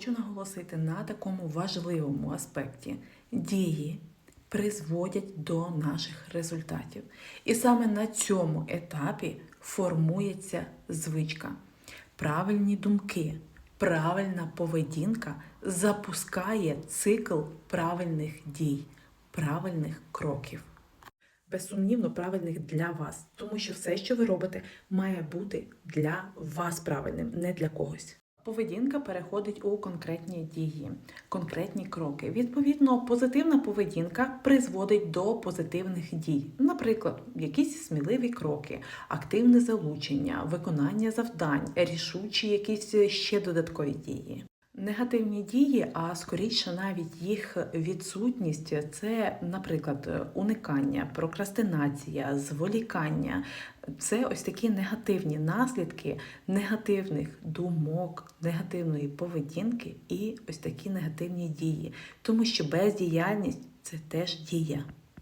хочу наголосити на такому важливому аспекті. Дії призводять до наших результатів. І саме на цьому етапі формується звичка. Правильні думки, правильна поведінка запускає цикл правильних дій, правильних кроків. Безсумнівно правильних для вас, тому що все, що ви робите, має бути для вас правильним, не для когось. Поведінка переходить у конкретні дії, конкретні кроки. Відповідно, позитивна поведінка призводить до позитивних дій, наприклад, якісь сміливі кроки, активне залучення, виконання завдань, рішучі якісь ще додаткові дії. Негативні дії, а скоріше навіть їх відсутність це, наприклад, уникання, прокрастинація, зволікання. Це ось такі негативні наслідки негативних думок, негативної поведінки і ось такі негативні дії. Тому що бездіяльність це теж дія.